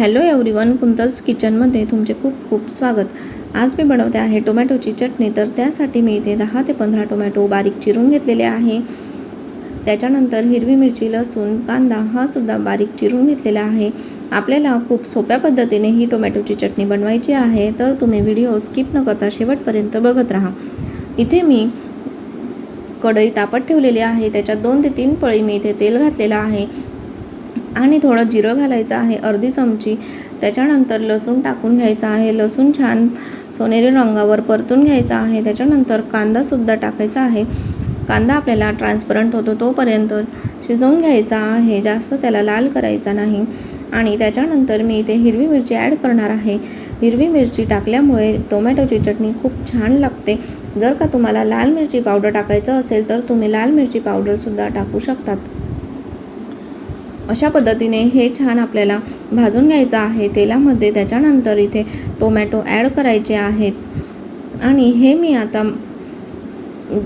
Hello everyone कुंतल्स किचनमध्ये तुमचे खूप खूप स्वागत. आज मी बनवते आहे टोमॅटोची चटणी तर त्यासाठी मी इथे दहा ते पंधरा टोमॅटो बारीक चिरून घेतलेले आहे. त्याच्यानंतर हिरवी मिरची लसूण कांदा हा सुद्धा बारीक चिरून घेतलेला आहे. आपल्याला खूप सोप्या पद्धतीने ही टोमॅटोची चटणी बनवायची आहे तर तुम्ही व्हिडिओ स्किप न करता शेवटपर्यंत बघत राहा. इथे मी कढई तापत ठेवलेली आहे त्याच्यात दोन ते तीन पळी मी इथे तेल घातलेलं आहे. आणि थोडं जिरं घालायचं आहे अर्धी चमची. त्याच्यानंतर लसूण टाकून घ्यायचा आहे. लसूण छान सोनेरी रंगावर परतून घ्यायचा आहे. त्याच्यानंतर कांदासुद्धा टाकायचा आहे. कांदा आपल्याला ट्रान्सपरंट होतो तोपर्यंत शिजवून घ्यायचा आहे. जास्त त्याला लाल करायचा नाही. आणि त्याच्यानंतर मी इथे हिरवी मिरची ॲड करणार आहे. हिरवी मिरची टाकल्यामुळे टोमॅटोची चटणी खूप छान लागते. जर का तुम्हाला लाल मिरची पावडर टाकायचं असेल तर तुम्ही लाल मिरची पावडरसुद्धा टाकू शकतात. अशा पद्धतीने हे छान आपल्याला भाजून घ्यायचं आहे. तेलामध्ये त्याच्यानंतर इथे टोमॅटो ॲड करायचे आहेत. आणि हे मी आता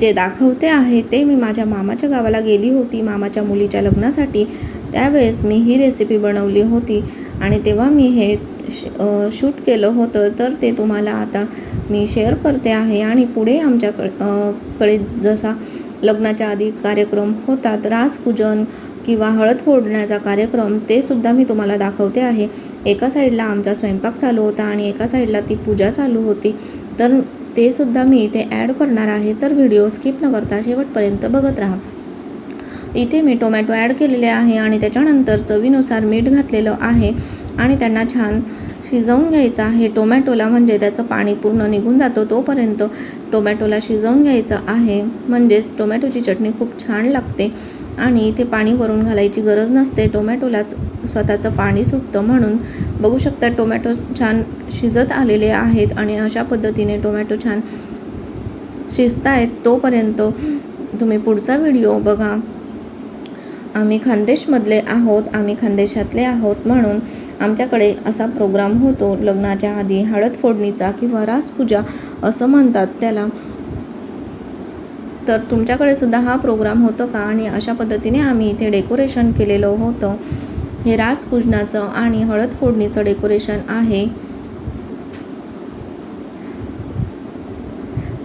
जे दाखवते आहे ते मी माझ्या मामाच्या गावाला गेली होती. मामाच्या मुलीच्या लग्नासाठी त्यावेळेस मी ही रेसिपी बनवली होती. आणि तेव्हा मी हे शूट केलं होतं. तर ते तुम्हाला आता मी शेअर करते आहे. आणि पुढे आमच्याकडे कडे जसा लग्नाच्या आधी कार्यक्रम होतात रासपूजन किंवा हळद फोडण्याचा कार्यक्रम ते सुद्धा मी तुम्हाला दाखवते आहे. एका साईडला आमचा स्वयंपाक चालू होता आणि एका साईडला ती पूजा चालू होती. तर ते सुद्धा मी इथे ॲड करणार आहे तर व्हिडिओ स्किप न करता शेवटपर्यंत बघत राहा. इथे मी टोमॅटो ॲड केलेले आहे आणि त्याच्यानंतर चवीनुसार मीठ घातलेलं आहे आणि त्यांना छान शिजवून घ्यायचं. आहे टोमॅटोला म्हणजे त्याचं पाणी पूर्ण निघून जातो तोपर्यंत टोमॅटोला शिजवून घ्यायचं आहे. म्हणजेच टोमॅटोची चटणी खूप छान लागते आणि इथे पाणी वरून घालायची गरज नसते. टोमॅटोलाच स्वतःचं पाणी सुटतं म्हणून बघू शकता टोमॅटो छान शिजत आलेले आहेत आणि अशा पद्धतीने टोमॅटो छान शिजत आहेत तोपर्यंत तुम्ही पुढचा व्हिडिओ बघा. आम्ही खानदेशमधले आहोत आम्ही खानदेशातले आहोत म्हणून आमच्याकडे असा प्रोग्राम होतो. लग्नाच्या आधी हळद फोडणीचा किंवा रासपूजा असं म्हणतात त्याला. तर तुमच्याकडे सुद्धा हा प्रोग्राम होतो का? आणि अशा पद्धतीने आम्ही इथे डेकोरेशन केलेलं होतं. हे रासपूजनाचं आणि हळद फोडणीचं डेकोरेशन आहे.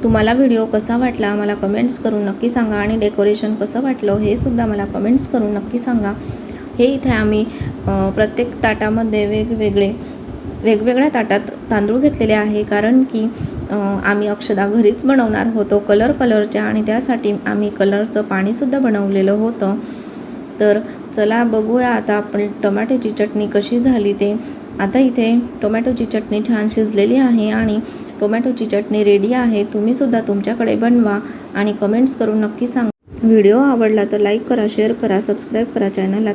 तुम्हाला व्हिडिओ कसा वाटला मला कमेंट्स करून नक्की सांगा आणि डेकोरेशन कसं वाटलं हे सुद्धा मला कमेंट्स करून नक्की सांगा. हे इथे आम्ही प्रत्येक ताटामध्ये वेगवेगळे वेगवेगळ्या ताटात तांदूळ घेतलेले आहे. कारण की आम्ही अक्षदा घरीच बनवणार होतो कलर कलरच्या आणि त्यासाठी आम्ही कलरचं पाणीसुद्धा बनवलेलं होतं. तर चला बघूया आता आपण टोमॅटोची चटणी कशी झाली ते. आता इथे टोमॅटोची चटणी छान शिजलेली आहे आणि टोमॅटोची चटणी रेडी आहे तुम्हीसुद्धा तुमच्याकडे बनवा आणि कमेंट्स करून नक्की सांगा. व्हिडिओ आवडला तर लाईक करा शेअर करा सबस्क्राईब करा चॅनलला